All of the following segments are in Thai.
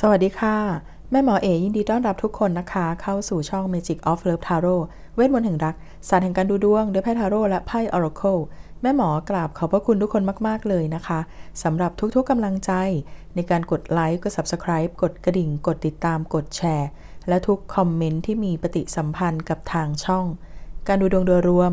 สวัสดีค่ะ แม่หมอเอยินดีต้อนรับทุกคนนะคะ เข้าสู่ช่อง Magic of Love Tarot เวทมนต์แห่งรัก ศาสตร์แห่งการดูดวงด้วยไพ่ทาโร่และไพ่ Oracle แม่หมอกราบขอบพระคุณทุกคนมาก ๆ เลยนะคะสำหรับทุกๆกำลังใจ ในการกดไลค์กด Subscribe กดกระดิ่ง กดติดตามกดแชร์ และทุกคอมเมนต์ที่มีปฏิสัมพันธ์กับทางช่อง การดูดวงโดยรวม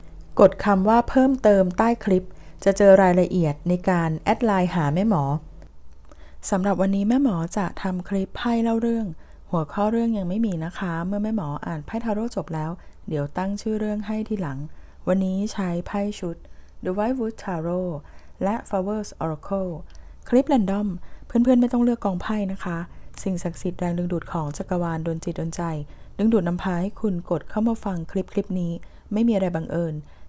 กดคำว่าเพิ่มเติมใต้คลิป จะเจอรายละเอียดในการแอดไลน์หาแม่หมอสำหรับวันนี้แม่หมอจะทำคลิปไพ่เล่าเรื่อง หัวข้อเรื่องยังไม่มีนะคะ เมื่อแม่หมออ่านไพ่ทาโร่จบแล้ว เดี๋ยวตั้งชื่อเรื่องให้ทีหลัง วันนี้ใช้ไพ่ชุด The Whitewood Tarot และ Flowers Oracle คลิปแรนดอม เพื่อนๆไม่ต้องเลือกกองไพ่นะคะ สิ่งศักดิ์สิทธิ์แรงดึงดูดของจักรวาลดนจิตดนใจ ดึงดูดนำพาให้คุณกดเข้ามาฟังคลิปคลิปนี้ ไม่มีอะไรบังเอิญ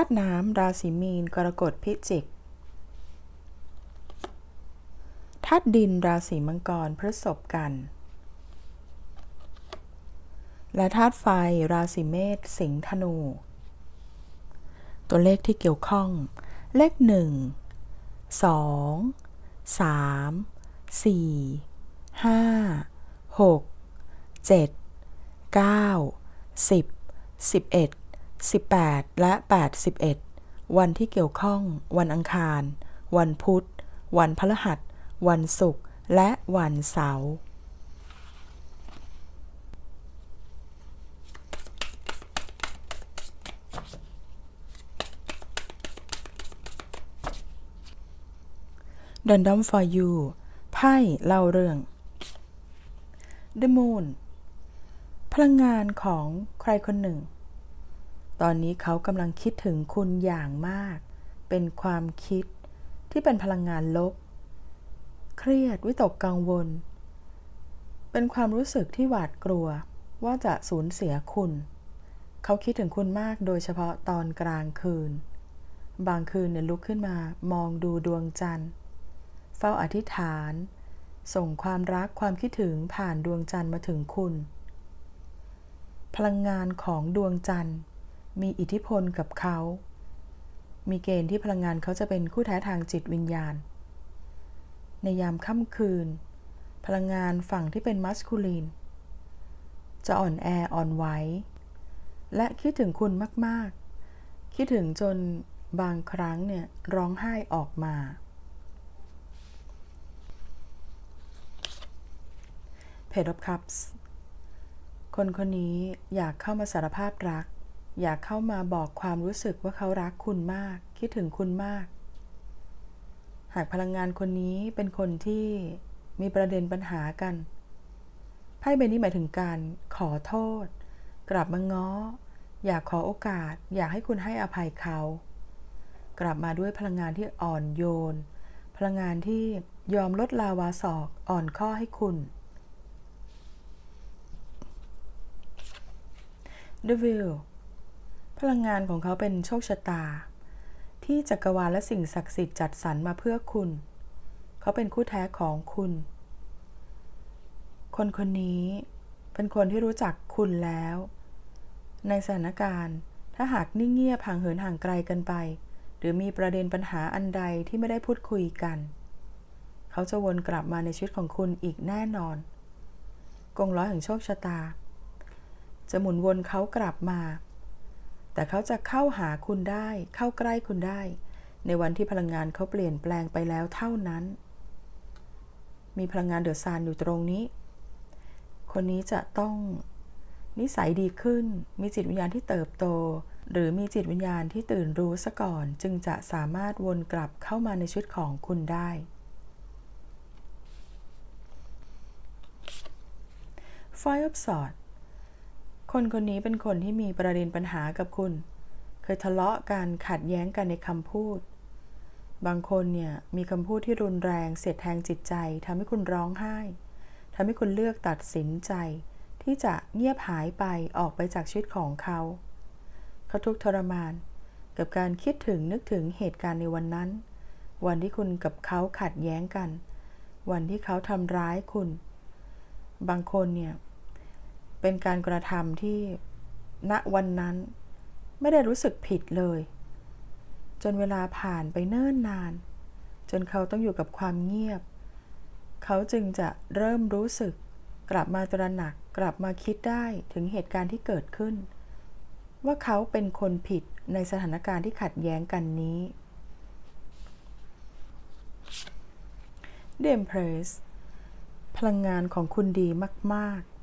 าตุน้ำราศีมีน กรกฎพิจิกธาตุดินราศีมังกรพฤษภกัน และธาตุไฟราศีเมษสิงห์ธนู ตัวเลขที่เกี่ยวข้อง เลขหนึ่งสองสามสี่ห้าหกเจ็ดเก้าสิบสิบเอ็ด 18 และ 81 วันที่เกี่ยวข้อง วันอังคาร วันพุธ วันพฤหัส วันศุกร์ และวันเสาร์ Random for you ไพ่เล่าเรื่อง The Moon พลังงานของใครคนหนึ่ง ตอนนี้เขากำลังคิดถึงคุณอย่างมาก เป็นความคิดที่เป็นพลังงานลบ เครียดวิตกกังวล เป็นความรู้สึกที่หวาดกลัวว่าจะสูญเสียคุณ เขาคิดถึงคุณมากโดยเฉพาะตอนกลางคืน บางคืนเนี่ยลุกขึ้นมามองดูดวงจันทร์ เฝ้าอธิษฐาน ส่งความรักความคิดถึงผ่านดวงจันทร์มาถึงคุณ พลังงานของดวงจันทร์ มีอิทธิพลกับเขา มีเกณฑ์ที่พลังงานเขาจะเป็นคู่แท้ทางจิตวิญญาณ ในยามค่ำคืน พลังงานฝั่งที่เป็นมัสคูลีน จะอ่อนแออ่อนไหว และคิดถึงคุณมาก ๆ คิดถึงจนบางครั้งเนี่ยร้องไห้ออกมา Page of Cups คนคนนี้อยากเข้ามาสารภาพรัก อยากเข้ามาบอกความรู้สึกว่าเขารักคุณมาก คิดถึงคุณมาก หากพลังงานคนนี้เป็นคนที่มีประเด็นปัญหากันไพ่ใบนี้หมายถึงการขอโทษ กลับมาง้อ อยากขอโอกาส อยากให้คุณให้อภัยเขา กลับมาด้วยพลังงานที่อ่อนโยน พลังงานที่ยอมลดลาวาศอกอ่อนข้อให้คุณ The Wheel พ ลังงานของเขาเป็นโชคชะตา ที่จักรวาลและสิ่งศักดิ์สิทธิ์จัดสรรมาเพื่อคุณ เขาเป็นคู่แท้ของคุณ คนคนนี้เป็นคนที่รู้จักคุณแล้ว ในสถานการณ์ถ้าหากนิ่งเงียบห่างเหินห่างไกลกันไป หรือมีประเด็นปัญหาอันใดที่ไม่ได้พูดคุยกัน เขาจะวนกลับมาในชีวิตของคุณอีกแน่นอน กงล้อแห่งโชคชะตา จะหมุนวนเขากลับมา แต่เขาจะเข้าหาคุณได้ เข้าใกล้คุณได้ ในวันที่พลังงานเขาเปลี่ยนแปลงไปแล้วเท่านั้น มีพลังงานเดือะซานอยู่ตรงนี้ คนนี้จะต้องนิสัยดีขึ้น มีจิตวิญญาณที่เติบโต หรือมีจิตวิญญาณที่ตื่นรู้ซะก่อน จึงจะสามารถวนกลับเข้ามาในชีวิตของคุณได้ Five of Swords คนคนนี้เป็นคนที่มีประเด็นปัญหากับคุณ เคยทะเลาะกันขัดแย้งกันในคำพูด บางคนเนี่ยมีคำพูดที่รุนแรงเสียดแทงจิตใจทำให้คุณร้องไห้ทำให้คุณเลือกตัดสินใจ ที่จะเงียบหายไปออกไปจากชีวิตของเขา เขาทุกข์ทรมาน กับการคิดถึงนึกถึงเหตุการณ์ในวันนั้น วันที่คุณกับเขาขัดแย้งกัน วันที่เขาทำร้ายคุณ บางคนเนี่ย เป็นการกระทำที่ณวันนั้นไม่ได้รู้สึกผิดเลย จนเวลาผ่านไปเนิ่นนาน จนเขาต้องอยู่กับความเงียบ เขาจึงจะเริ่มรู้สึก กลับมาตระหนักกลับมาคิดได้ถึงเหตุการณ์ที่เกิดขึ้น ว่าเขาเป็นคนผิดในสถานการณ์ที่ขัดแย้งกันนี้เดมเพรสพลังงานของคุณดีมาก ๆ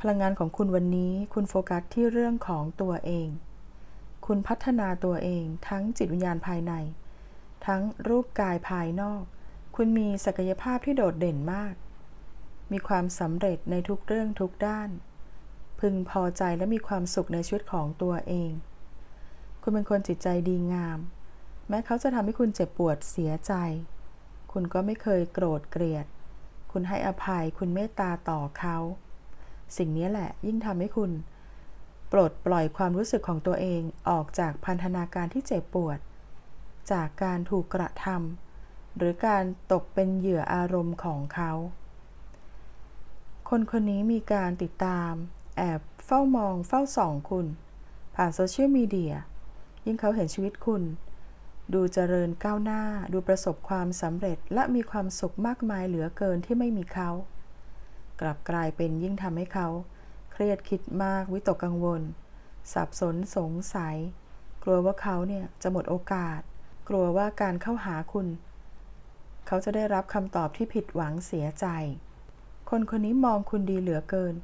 พลังงานของคุณวันนี้คุณโฟกัสที่เรื่องของตัวเอง คุณพัฒนาตัวเอง ทั้งจิตวิญญาณภายใน ทั้งรูปกายภายนอก คุณมีศักยภาพที่โดดเด่นมาก มีความสำเร็จในทุกเรื่องทุกด้าน พึงพอใจและมีความสุขในชีวิตของตัวเอง คุณเป็นคนจิตใจดีงาม แม้เขาจะทำให้คุณเจ็บปวดเสียใจ คุณก็ไม่เคยโกรธเกลียด คุณให้อภัย คุณเมตตาต่อเขา สิ่งนี้แหละยิ่งทำให้คุณ ปลดปล่อยความรู้สึกของตัวเองออกจากพันธนาการที่เจ็บปวด จากการถูกกระทำหรือการตกเป็นเหยื่ออารมณ์ของเขา คนคนนี้มีการติดตาม แอบเฝ้ามองเฝ้าส่องคุณ ผ่านโซเชียลมีเดียยิ่งเขาเห็นชีวิตคุณ ดูเจริญก้าวหน้า ดูประสบความสำเร็จและมีความสุขมากมายเหลือเกินที่ไม่มีเขา กลับกลายเป็นยิ่งทำให้เขา เครียดคิดมากวิตกกังวล สับสนสงสัย กลัวว่าเขาเนี่ยจะหมดโอกาส กลัวว่าการเข้าหาคุณ เขาจะได้รับคำตอบที่ผิดหวังเสียใจ คนคนนี้มองคุณดีเหลือเกิน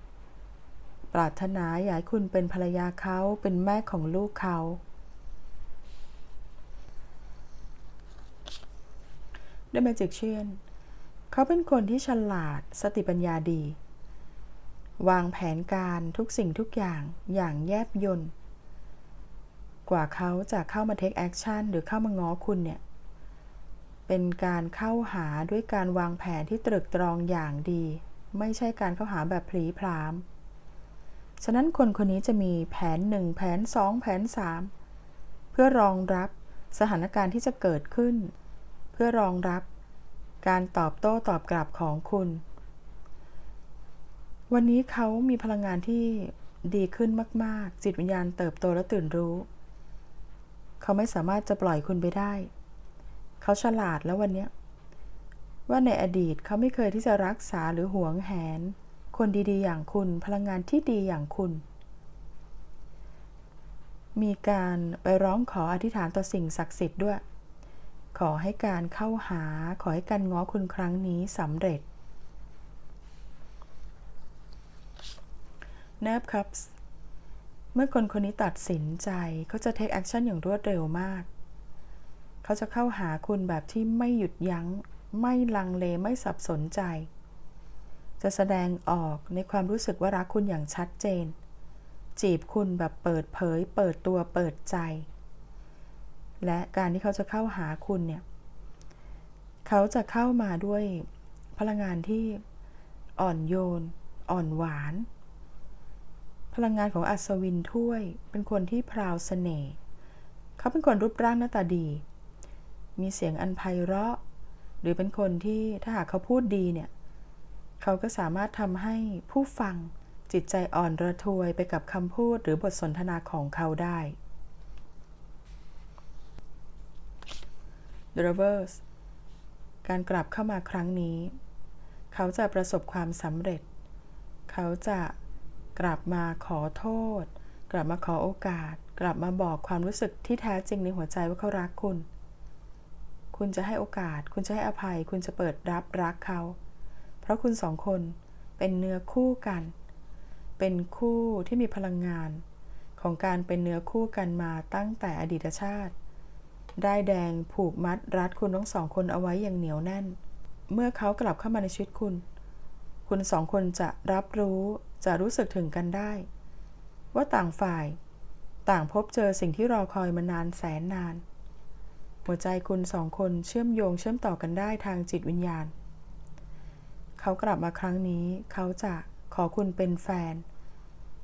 ปรารถนาอยากคุณเป็นภรรยาเขาเป็นแม่ของลูกเขา The Magician เขาเป็นคนที่ฉลาดสติปัญญาดี วางแผนการทุกสิ่งทุกอย่างอย่างแยบยนต์กว่าเขาจะเข้ามา take action หรือเข้ามาง้อคุณเนี่ย เป็นการเข้าหาด้วยการวางแผนที่ตรึกตรองอย่างดี ไม่ใช่การเข้าหาแบบพลีพราม ฉะนั้นคนคนนี้จะมีแผน 1 แผน 2 แผน 3 เพื่อรองรับสถานการณ์ที่จะเกิดขึ้น เพื่อรองรับ การตอบโต้ตอบกลับของคุณ วันนี้เขามีพลังงานที่ดีขึ้นมาก ๆ จิตวิญญาณเติบโตและตื่นรู้ เขาไม่สามารถจะปล่อยคุณไปได้ เขาฉลาดแล้ววันนี้ว่าในอดีตเขาไม่เคยที่จะรักษาหรือหวงแหน คนดีๆ อย่างคุณ พลังงานที่ดีอย่างคุณ มีการไปร้องขออธิษฐานต่อสิ่งศักดิ์สิทธิ์ด้วย ขอให้การเข้าหา ขอให้การง้อคุณครั้งนี้สำเร็จ n e r v Cups เมื่อคนคนนี้ตัดสินใจเขาจะ take action อย่างรวดเร็วมาก เขาจะเข้าหาคุณแบบที่ไม่หยุดยัง้ง ไม่ลังเลไม่สับสนใจ จะแสดงออกในความรู้สึกว่ารักคุณอย่างชัดเจน จีบคุณแบบเปิดเผย เปิดตัวเปิดใจ และการที่เขาจะเข้าหาคุณเนี่ย เขาจะเข้ามาด้วยพลังงานที่อ่อนโยน อ่อนหวาน พลังงานของอัศวินถ้วย เป็นคนที่พราวเสน่ห์เขาเป็นคนรูปร่างหน้าตาดี มีเสียงอันไพเราะ หรือเป็นคนที่ถ้าหากเขาพูดดีเนี่ย เขาก็สามารถทำให้ผู้ฟังจิตใจอ่อนระทวยไปกับคำพูดหรือบทสนทนาของเขาได้ The Reverse การกลับเข้ามาครั้งนี้ เขาจะประสบความสำเร็จ เขาจะกลับมาขอโทษ กลับมาขอโอกาส กลับมาบอกความรู้สึกที่แท้จริงในหัวใจว่าเขารักคุณ คุณจะให้โอกาส คุณจะให้อภัย คุณจะเปิดรับรักเขา เพราะคุณสองคนเป็นเนื้อคู่กัน เป็นคู่ที่มีพลังงาน ของการเป็นเนื้อคู่กันมาตั้งแต่อดีตชาติ ได้ายแดงผูกมัดรัดคุณทั้งสองคนเอาไว้อย่างเหนียวแน่น เมื่อเขากลับเข้ามาในชีวิตคุณ คุณสองคนจะรับรู้จะรู้สึกถึงกันได้ ว่าต่างฝ่าย ต่างพบเจอสิ่งที่รอคอยมานานแสนนาน หัวใจคุณสองคนเชื่อมโยงเชื่อมต่อกันได้ทางจิตวิญญาณ เขากลับมาครั้งนี้ เขาจะขอคุณเป็นแฟน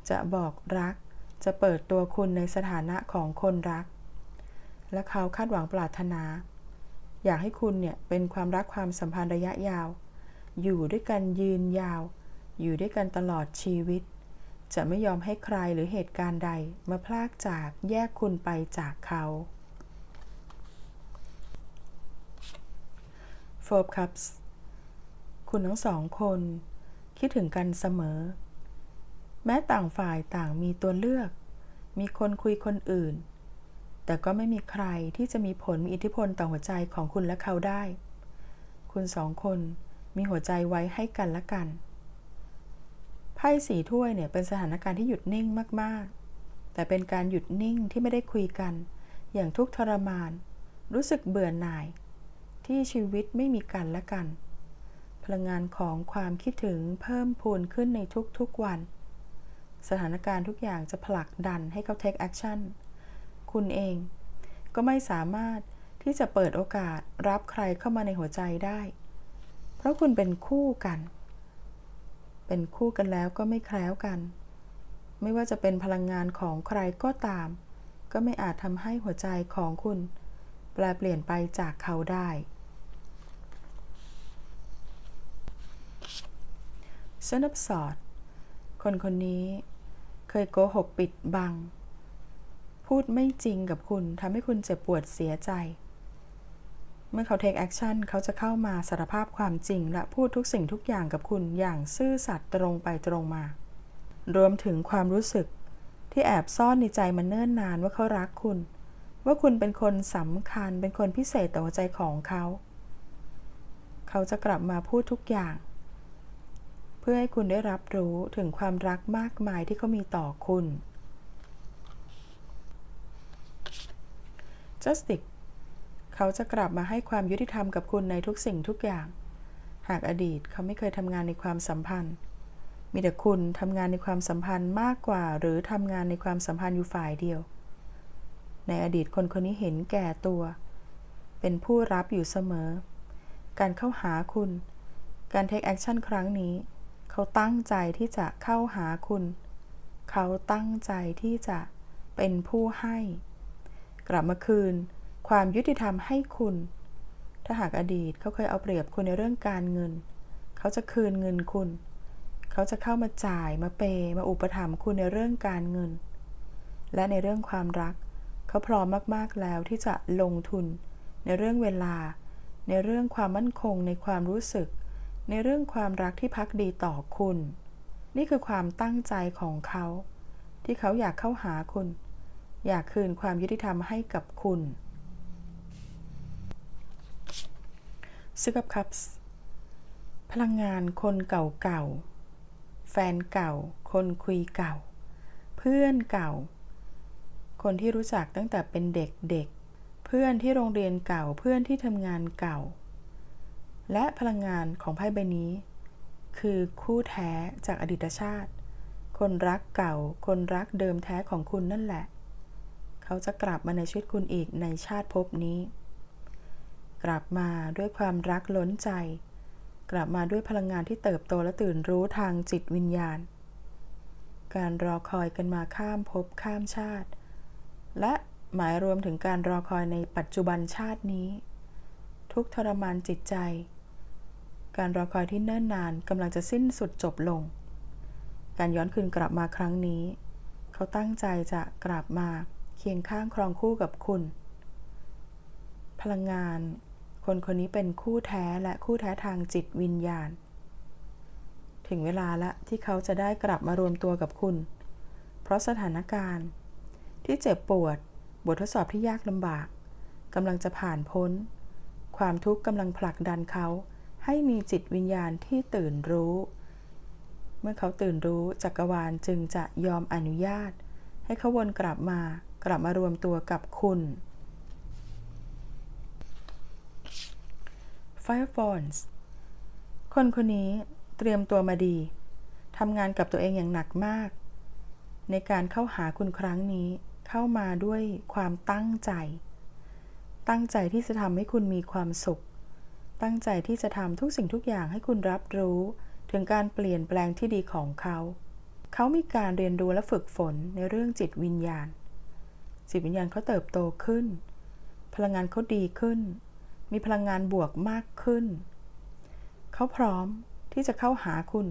จะบอกรัก จะเปิดตัวคุณในสถานะของคนรัก และเขาคาดหวังปรารถนา อยากให้คุณเนี่ยเป็นความรักความสัมพันธ์ระยะยาว อยู่ด้วยกันยืนยาว อยู่ด้วยกันตลอดชีวิต จะไม่ยอมให้ใครหรือเหตุการณ์ใด มาพลากจากแยกคุณไปจากเขา Four Cups คุณทั้งสองคน คิดถึงกันเสมอ แม้ต่างฝ่ายต่างมีตัวเลือก มีคนคุยคนอื่น แต่ก็ไม่มีใครที่จะมีผลมีอิทธิพลต่อหัวใจของคุณและเขาได้ คุณสองคนมีหัวใจไว้ให้กันและกัน ไพ่สีถ้วยเนี่ยเป็นสถานการณ์ที่หยุดนิ่งมาก ๆ แต่เป็นการหยุดนิ่งที่ไม่ได้คุยกัน อย่างทุกทรมาน รู้สึกเบื่อหน่าย ที่ชีวิตไม่มีกันและกัน พลังงานของความคิดถึงเพิ่มพูนขึ้นในทุกๆวัน สถานการณ์ทุกอย่างจะผลักดันให้เขา take action คุณเอง ก็ไม่สามารถที่จะเปิดโอกาสรับใครเข้ามาในหัวใจได้ เพราะคุณเป็นคู่กัน เป็นคู่กันแล้วก็ไม่แคล้วกัน ไม่ว่าจะเป็นพลังงานของใครก็ตาม ก็ไม่อาจทำให้หัวใจของคุณ แปลเปลี่ยนไปจากเขาได้เส้นอับสอด คนคนนี้เคยโกหกปิดบัง พูดไม่จริงกับคุณทำให้คุณเจ็บปวดเสียใจ เมื่อเขา take action เขาจะเข้ามาสารภาพความจริง และพูดทุกสิ่งทุกอย่างกับคุณอย่างซื่อสัตย์ตรงไปตรงมา รวมถึงความรู้สึกที่แอบซ่อนในใจมาเนิ่นนานว่าเขารักคุณ ว่าคุณเป็นคนสำคัญเป็นคนพิเศษต่อหัวใจของเขา เขาจะกลับมาพูดทุกอย่าง เพื่อให้คุณได้รับรู้ถึงความรักมากมายที่เขามีต่อคุณ Justice เขาจะกลับมาให้ความยุติธรรมกับคุณในทุกสิ่งทุกอย่าง หากอดีตเขาไม่เคยทำงานในความสัมพันธ์ มีแต่คุณทำงานในความสัมพันธ์มากกว่า หรือทำงานในความสัมพันธ์อยู่ฝ่ายเดียว ในอดีตคนคนนี้เห็นแก่ตัว เป็นผู้รับอยู่เสมอ การเข้าหาคุณ การ take action ครั้งนี้ เขาตั้งใจที่จะเข้าหาคุณ เขาตั้งใจที่จะเป็นผู้ให้ กลับมาคืน ความยุติธรรมให้คุณ ถ้าหากอดีตเขาเคยเอาเปรียบคุณในเรื่องการเงิน เขาจะคืนเงินคุณ เขาจะเข้ามาจ่ายมาเปย์มาอุปถัมภ์คุณในเรื่องการเงิน และในเรื่องความรัก เขาพร้อมมาก ๆ แล้วที่จะลงทุน ในเรื่องเวลา ในเรื่องความมั่นคง ในความรู้สึก ในเรื่องความรักที่พักดีต่อคุณ นี่คือความตั้งใจของเขา ที่เขาอยากเข้าหาคุณ อยากคืนความยุติธรรมให้กับคุณ ซึ่งกับคัพพลังงานคนเก่าๆ แฟนเก่า คนคุยเก่า เพื่อนเก่า คนที่รู้จักตั้งแต่เป็นเด็กๆ เพื่อนที่โรงเรียนเก่า เพื่อนที่ทำงานเก่า และพลังงานของไพ่ใบนี้ คือคู่แท้จากอดีตชาติ คนรักเก่า คนรักเดิมแท้ของคุณนั่นแหละ เขาจะกลับมาในชีวิตคุณอีกในชาติภพนี้ กลับมาด้วยความรักล้นใจ กลับมาด้วยพลังงานที่เติบโตและตื่นรู้ทางจิตวิญญาณ การรอคอยกันมาข้ามภพข้ามชาติ และหมายรวมถึงการรอคอยในปัจจุบันชาตินี้ ทุกทรมานจิตใจ การรอคอยที่เนิ่นนานกำลังจะสิ้นสุดจบลง การย้อนคืนกลับมาครั้งนี้ เขาตั้งใจจะกลับมา เคียงข้างครองคู่กับคุณ พลังงาน คนคนนี้เป็นคู่แท้และคู่แท้ทางจิตวิญญาณ ถึงเวลาละที่เขาจะได้กลับมารวมตัวกับคุณ เพราะสถานการณ์ ที่เจ็บปวด บททดสอบที่ยากลำบากกำลังจะผ่านพ้น ความทุกข์กำลังผลักดันเขาให้มีจิตวิญญาณที่ตื่นรู้ เมื่อเขาตื่นรู้จักรวาลจึงจะยอมอนุญาต ให้เขาวนกลับมากลับมารวมตัวกับคุณ Firefalls คนคนนี้เตรียมตัวมาดีทำงานกับตัวเองอย่างหนักมาก ในการเข้าหาคุณครั้งนี้เข้ามาด้วยความตั้งใจ ตั้งใจที่จะทำให้คุณมีความสุข ตั้งใจที่จะทำทุกสิ่งทุกอย่างให้คุณรับรู้ ถึงการเปลี่ยนแปลงที่ดีของเขา เขามีการเรียนรู้และฝึกฝนในเรื่องจิตวิญญาณ จิตวิญญาณเขาเติบโตขึ้น พลังงานเขาดีขึ้น มีพลังงานบวกมากขึ้น เขาพร้อมที่จะเข้าหาคุณ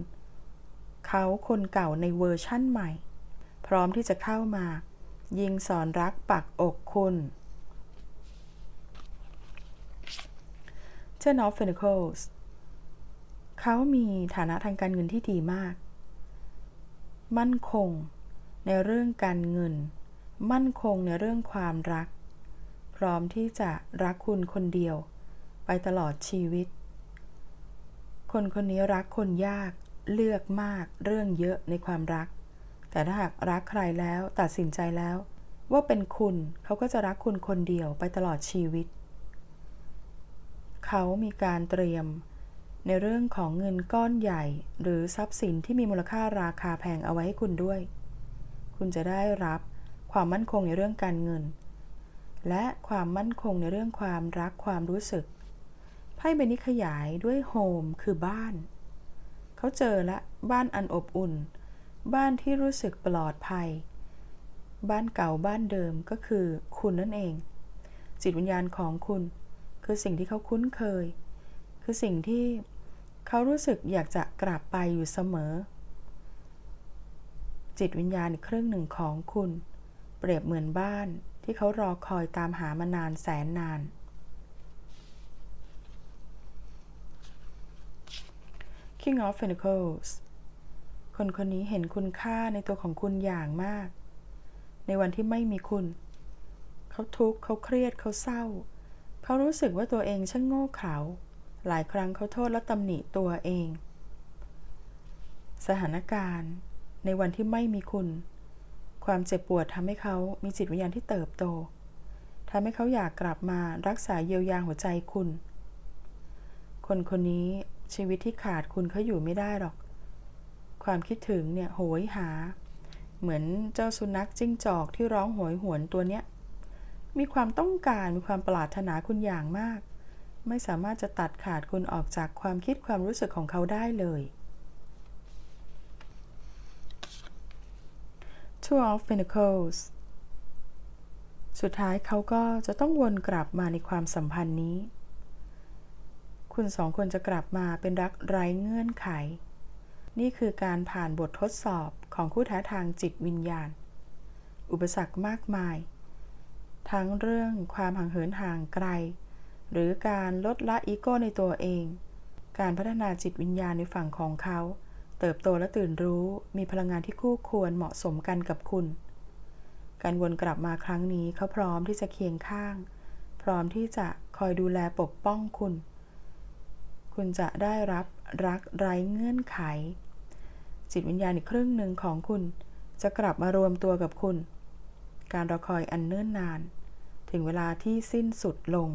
เขาคนเก่าในเวอร์ชั่นใหม่ พร้อมที่จะเข้ามา ยิงสอนรักปักอกคุณ Ten of Pentacles เขามีฐานะทางการเงินที่ดีมาก มั่นคง ในเรื่องการเงิน มั่นคงในเรื่องความรัก พร้อมที่จะรักคุณคนเดียว ไปตลอดชีวิต คนคนนี้รักคนยาก เลือกมากเรื่องเยอะในความรัก แต่ถ้าหากรักใครแล้วตัดสินใจแล้ว ว่าเป็นคุณเขาก็จะรักคุณคนเดียวไปตลอดชีวิต เขามีการเตรียม ในเรื่องของเงินก้อนใหญ่ หรือทรัพย์สินที่มีมูลค่าราคาแพงเอาไว้ให้คุณด้วย คุณจะได้รับความมั่นคงในเรื่องการเงิน และความมั่นคงในเรื่องความรักความรู้สึกไพ่ใบนี้ขยายด้วยโฮมคือบ้าน เขาเจอละบ้านอันอบอุ่น บ้านที่รู้สึกปลอดภัย บ้านเก่าบ้านเดิมก็คือคุณนั่นเอง จิตวิญญาณของคุณ คือสิ่งที่เขาคุ้นเคย คือสิ่งที่ เขารู้สึกอยากจะกลับไปอยู่เสมอ จิตวิญญาณครึ่งหนึ่งของคุณ เปรียบเหมือนบ้านที่เขารอคอยตามหามานานแสนนาน King of Pentacles คนคนนี้เห็นคุณค่าในตัวของคุณอย่างมาก ในวันที่ไม่มีคุณ เขาทุกข์เขาเครียดเขาเศร้า เขารู้สึกว่าตัวเองช่างโง่เขลา หลายครั้งเขาโทษและตำหนิตัวเอง สถานการณ์ ในวันที่ไม่มีคุณ ความเจ็บปวดทำให้เขามีจิตวิญญาณที่เติบโตทำให้เขาอยากกลับมารักษาเยียวยาหัวใจคุณ คนคนนี้ชีวิตที่ขาดคุณเขาอยู่ไม่ได้หรอก ความคิดถึงเนี่ยโหยหา เหมือนเจ้าสุนัขจิ้งจอกที่ร้องโหยหวนตัวเนี้ย มีความต้องการมีความปรารถนาคุณอย่างมาก ไม่สามารถจะตัดขาดคุณออกจากความคิดความรู้สึกของเขาได้เลย Two of Pentacles สุดท้ายเขาก็จะต้องวนกลับมาในความสัมพันธ์นี้ คุณสองคนจะกลับมาเป็นรักไร้เงื่อนไข นี่คือการผ่านบททดสอบของคู่ท้าทางจิตวิญญาณ อุปสรรคมากมาย ทั้งเรื่องความห่างเหินห่างไกล หรือการลดละอีโก้ในตัวเอง การพัฒนาจิตวิญญาณในฝั่งของเขา เติบโตและตื่นรู้ มีพลังงานที่คู่ควรเหมาะสมกันกับคุณ การวนกลับมาครั้งนี้เขาพร้อมที่จะเคียงข้าง พร้อมที่จะคอยดูแลปกป้องคุณ คุณจะได้รับรักไร้เงื่อนไข จิตวิญญาณอีกครึ่งหนึ่งของคุณ จะกลับมารวมตัวกับคุณ การรอคอยอันเนิ่นนาน ถึงเวลาที่สิ้นสุดลง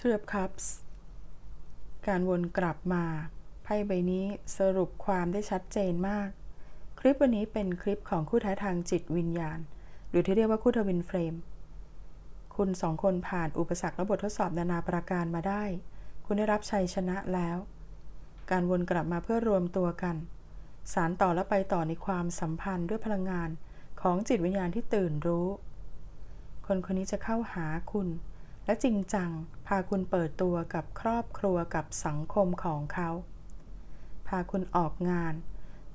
t r i p Cups การวนกลับมา ไพ่ใบนี้สรุปความได้ชัดเจนมาก คลิปวันนี้เป็นคลิปของคู่ท้าทางจิตวิญญาณ หรือที่เรียกว่าคู่ทวินเฟรม คุณสองคนผ่านอุปสรรคและบททดสอบนานาประการมาได้ คุณได้รับชัยชนะแล้ว การวนกลับมาเพื่อรวมตัวกัน สารต่อและไปต่อในความสัมพันธ์ด้วยพลังงานของจิตวิญญาณที่ตื่นรู้ คนคนนี้จะเข้าหาคุณ และจริงจัง พาคุณเปิดตัวกับครอบครัวกับสังคมของเขา พาคุณออกงาน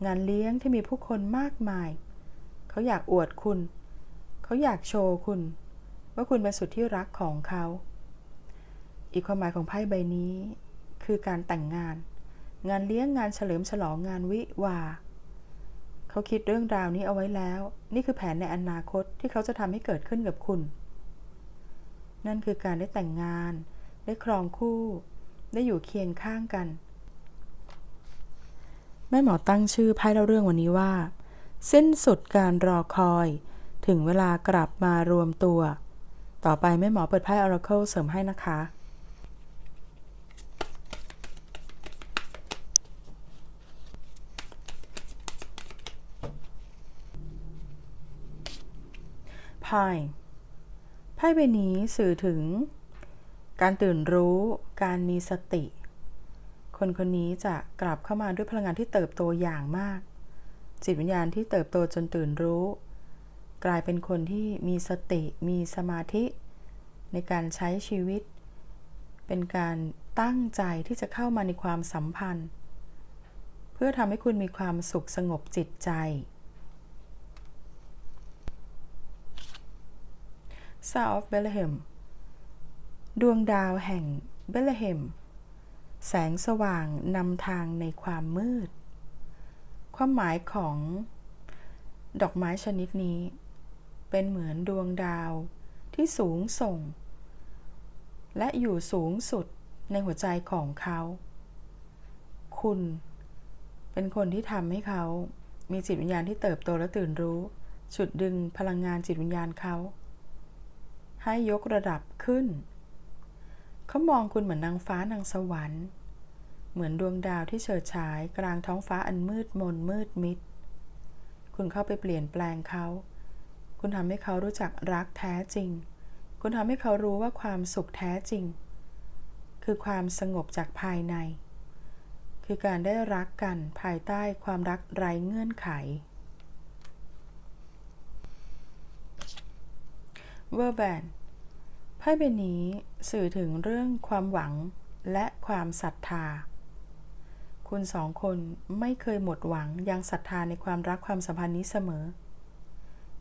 งานเลี้ยงที่มีผู้คนมากมาย เขาอยากอวดคุณ เขาอยากโชว์คุณ ว่าคุณเป็นสุดที่รักของเขา อีกความหมายของไพ่ใบนี้ คือการแต่งงาน งานเลี้ยงงานเฉลิมฉลองงานวิวาเขาคิดเรื่องราวนี้เอาไว้แล้ว นี่คือแผนในอนาคตที่เขาจะทำให้เกิดขึ้นกับคุณ นั่นคือการได้แต่งงาน ได้ครองคู่ ได้อยู่เคียงข้างกัน แม่หมอตั้งชื่อไพ่เล่าเรื่องวันนี้ว่า สิ้นสุดการรอคอย ถึงเวลากลับมารวมตัว ต่อไปแม่หมอเปิดไพ่ Oracle เสริมให้นะคะไพ่ ไพ่ใบนี้สื่อถึง การตื่นรู้ การมีสติ คนคนนี้จะกลับเข้ามาด้วยพลังงานที่เติบโตอย่างมาก จิตวิญญาณที่เติบโตจนตื่นรู้ กลายเป็นคนที่มีสติ มีสมาธิ ในการใช้ชีวิต เป็นการตั้งใจที่จะเข้ามาในความสัมพันธ์ เพื่อทำให้คุณมีความสุขสงบจิตใจ Star of Bethlehem ดวงดาวแห่งเบลเฮม แสงสว่างนำทางในความมืด ความหมายของดอกไม้ชนิดนี้ เป็นเหมือนดวงดาวที่สูงส่ง และอยู่สูงสุดในหัวใจของเขา คุณเป็นคนที่ทำให้เขามีจิตวิญญาณที่เติบโตและตื่นรู้ฉุดดึงพลังงานจิตวิญญาณเขา ให้ยกระดับขึ้น เขามองคุณเหมือนนางฟ้านางสวรรค์ เหมือนดวงดาวที่เฉิดฉายกลางท้องฟ้าอันมืดมนมืดมิด คุณเข้าไปเปลี่ยนแปลงเขา คุณทำให้เขารู้จักรักแท้จริง คุณทำให้เขารู้ว่าความสุขแท้จริง คือความสงบจากภายใน คือการได้รักกันภายใต้ความรักไร้เงื่อนไข เวอร์แบนไพ่ใบนี้สื่อถึงเรื่องความหวังและความศรัทธา คุณสองคนไม่เคยหมดหวังยังศรัทธาในความรักความสัมพันธ์นี้เสมอ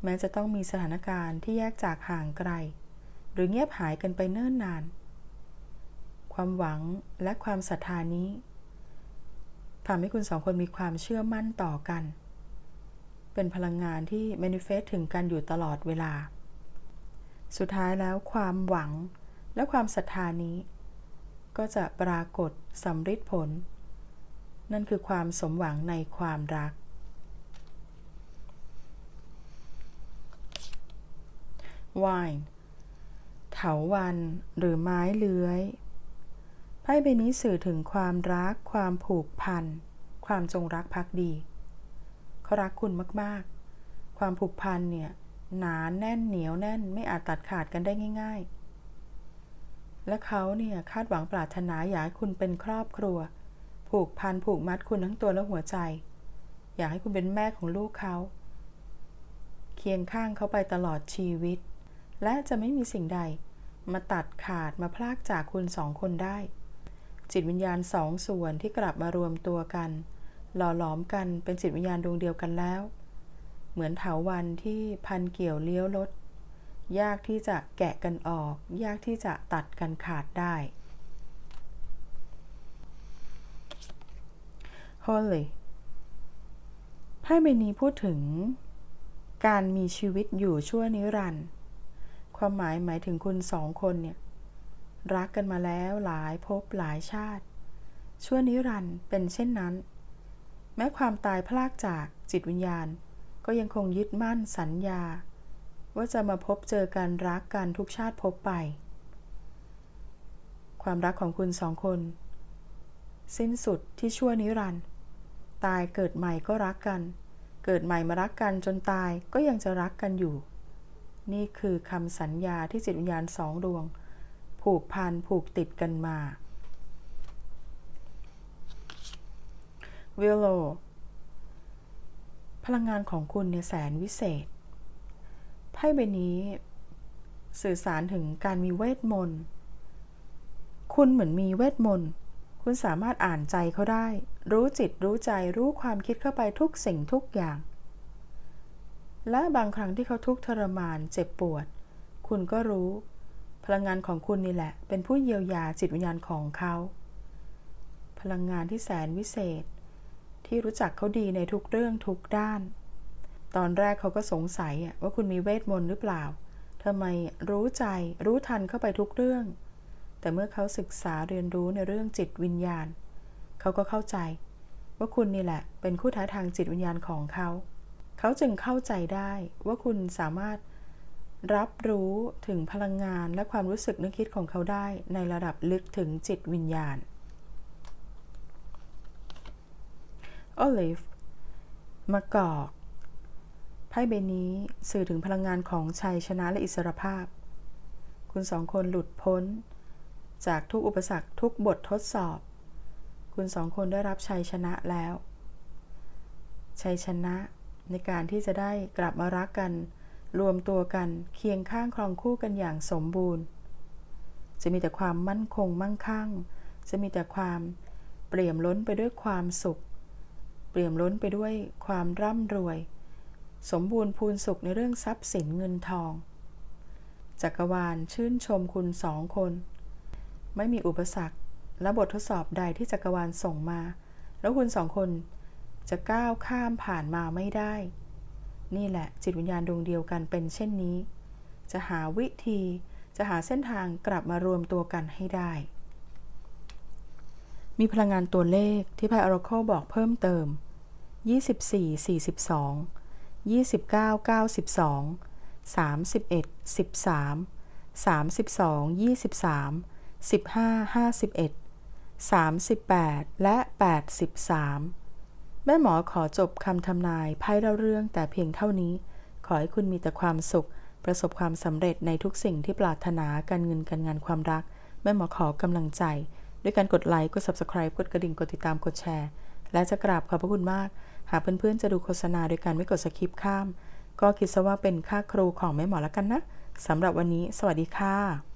แม้จะต้องมีสถานการณ์ที่แยกจากห่างไกล หรือเงียบหายกันไปเนิ่นนาน ความหวังและความศรัทธานี้ทำให้คุณสองคนมีความเชื่อมั่นต่อกัน เป็นพลังงานที่ manifest ถึงกันอยู่ตลอดเวลา สุดท้ายแล้วความหวังและความศรัทธานี้ ก็จะปรากฏสำฤทธิ์ผล นั่นคือความสมหวังในความรักวายเถาวันหรือไม้เลื้อยไพ่ใบนี้สื่อถึงความรัก ความผูกพัน ความจงรักภักดี เขารักคุณมาก ๆ ความผูกพันเนี่ย หนาแน่นเหนียวแน่นไม่อาจตัดขาดกันได้ง่าย ๆ และเขาเนี่ยคาดหวังปรารถนาอยากให้คุณเป็นครอบครัว ผูกพันผูกมัดคุณทั้งตัวและหัวใจ อยากให้คุณเป็นแม่ของลูกเขา เคียงข้างเขาไปตลอดชีวิต และจะไม่มีสิ่งใด มาตัดขาดมาพลากจากคุณสองคนได้ จิตวิญญาณสองส่วนที่กลับมารวมตัวกัน หล่อหลอมกันเป็นจิตวิญญาณดวงเดียวกันแล้ว เหมือนเถาวันที่พันเกี่ยวเลี้ยวรถยากที่จะแกะกันออก ยากที่จะตัดกันขาดได้ Holy ไพ่ใบนี้พูดถึง การมีชีวิตอยู่ชั่วนิรันดร์ความหมายหมายถึงคุณสองคนเนี่ย รักกันมาแล้วหลายภพหลายชาติ ชั่วนิรันดร์เป็นเช่นนั้น แม้ความตายพลากจากจิตวิญญาณ ก็ยังคงยึดมั่นสัญญา ว่าจะมาพบเจอกันรักกันทุกชาติพบไป ความรักของคุณสองคน สิ้นสุดที่ชั่วนิรันด์ตายเกิดใหม่ก็รักกัน เกิดใหม่มารักกันจนตายก็ยังจะรักกันอยู่ นี่คือคำสัญญาที่จิตวิญญาณสองดวง ผูกพันผูกติดกันมาวิโล พลังงานของคุณเนี่ยแสนวิเศษ ไพ่ใบนี้สื่อสารถึงการมีเวทมนต์ คุณเหมือนมีเวทมนต์ คุณสามารถอ่านใจเขาได้ รู้จิตรู้ใจรู้ความคิดเข้าไปทุกสิ่งทุกอย่าง และบางครั้งที่เขาทุกข์ทรมานเจ็บปวด คุณก็รู้ พลังงานของคุณนี่แหละ เป็นผู้เยียวยาจิตวิญญาณของเขา พลังงานที่แสนวิเศษ ที่รู้จักเขาดีในทุกเรื่องทุกด้าน ตอนแรกเขาก็สงสัยว่าคุณมีเวทมนต์หรือเปล่าททำไมรู้ใจรู้ทันเข้าไปทุกเรื่อง แต่เมื่อเขาศึกษาเรียนรู้ในเรื่องจิตวิญญาณ เขาก็เข้าใจ ว่าคุณนี่แหละ เป็นคู่ท้าทางจิตวิญญาณของเขา เขาจึงเข้าใจได้ว่าคุณสามารถรับรู้ถึงพลังงานและความรู้สึกนึกคิดของเขาได้ในระดับลึกถึงจิตวิญญาณ Olive มะกอกไพ่ใบนี้สื่อถึงพลังงานของชัยชนะและอิสรภาพ คุณสองคนหลุดพ้น จากทุกอุปสรรคทุกบททดสอบ คุณสองคนได้รับชัยชนะแล้ว ชัยชนะในการที่จะได้กลับมารักกัน รวมตัวกันเคียงข้างครองคู่กันอย่างสมบูรณ์ จะมีแต่ความมั่นคงมั่งคั่ง จะมีแต่ความเปลี่ยมล้นไปด้วยความสุข เปี่ยมล้นไปด้วยความร่ำรวย สมบูรณ์พูนสุขในเรื่องทรัพย์สินเงินทอง จักรวาลชื่นชมคุณสองคน ไม่มีอุปสรรคและบททดสอบใดที่จักรวาลส่งมา แล้วคุณสองคนจะก้าวข้ามผ่านมาไม่ได้ นี่แหละจิตวิญญาณดวงเดียวกันเป็นเช่นนี้ จะหาวิธีจะหาเส้นทางกลับมารวมตัวกันให้ได้ มีพลังงานตัวเลขที่ไพ่ Oracle บอกเพิ่มเติม 24 42 29 92 31 13 32 23 15 51 38 และ 83 แม่หมอขอจบคำทำนายไพ่เล่าเรื่องแต่เพียงเท่านี้ ขอให้คุณมีแต่ความสุข ประสบความสำเร็จในทุกสิ่งที่ปรารถนาการเงินการงานความรัก แม่หมอขอกำลังใจ ด้วยการกดไลค์ กด Subscribe กดกระดิ่ง กดติดตาม กดแชร์ และจะกราบขอบพระคุณมาก หากเพื่อนๆจะดูโฆษณาโดยการไม่กดสคริปข้าม ก็คิดซะว่าเป็นค่าครูของแม่หมอแล้วกันนะสำหรับวันนี้ สวัสดีค่ะ